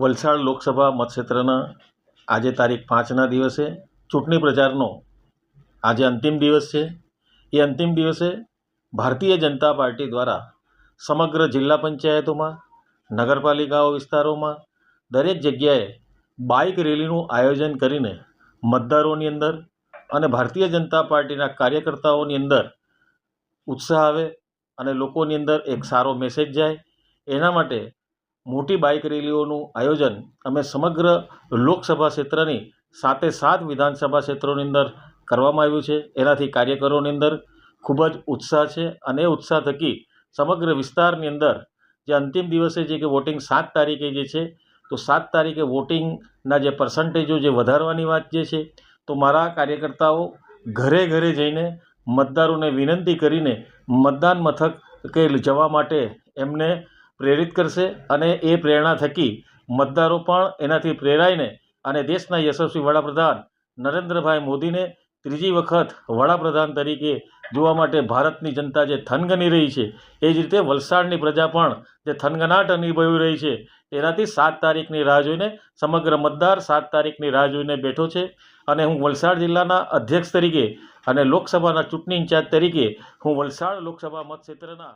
વલસાડ લોકસભા મતક્ષેત્રના આજે તારીખ પાંચના દિવસે ચૂંટણી પ્રચારનો આજે અંતિમ દિવસ છે. એ અંતિમ દિવસે ભારતીય જનતા પાર્ટી દ્વારા સમગ્ર જિલ્લા પંચાયતોમાં, નગરપાલિકાઓ વિસ્તારોમાં, દરેક જગ્યાએ બાઇક રેલીનું આયોજન કરીને મતદારોની અંદર અને ભારતીય જનતા પાર્ટીના કાર્યકર્તાઓની અંદર ઉત્સાહ આવે અને લોકોની અંદર એક સારો મેસેજ જાય. એના માટે મોટી બાઇક રેલીઓનું આયોજન અમે સમગ્ર લોકસભા ક્ષેત્રની સાતે સાત વિધાનસભા ક્ષેત્રોની અંદર કરવામાં આવ્યું છે. એનાથી કાર્યકરોની અંદર ખૂબ જ ઉત્સાહ છે અને એ ઉત્સાહ થકી સમગ્ર વિસ્તારની અંદર જે અંતિમ દિવસે જે કે વોટિંગ સાત તારીખે જે છે, તો સાત તારીખે વોટિંગના જે પર્સન્ટેજો જે વધારવાની વાત જે છે, તો મારા કાર્યકર્તાઓ ઘરે ઘરે જઈને મતદારોને વિનંતી કરીને મતદાન મથક કે જવા માટે એમને પ્રેરિત કરશે અને એ પ્રેરણા થકી મતદારો પણ એનાથી પ્રેરાઈને અને દેશના યશસ્વી વડાપ્રધાન નરેન્દ્રભાઈ મોદીને ત્રીજી વખત વડાપ્રધાન તરીકે જોવા માટે ભારતની જનતા જે થનગની રહી છે, એ જ રીતે વલસાડની પ્રજા પણ જે થનગનાટ અનુભવી રહી છે, એનાથી સાત તારીખની રાહ જોઈને, સમગ્ર મતદાર સાત તારીખની રાહ જોઈને બેઠો છે. અને હું વલસાડ જિલ્લાના અધ્યક્ષ તરીકે અને લોકસભાના ચૂંટણી ઇન્ચાર્જ તરીકે હું વલસાડ લોકસભા મતક્ષેત્રના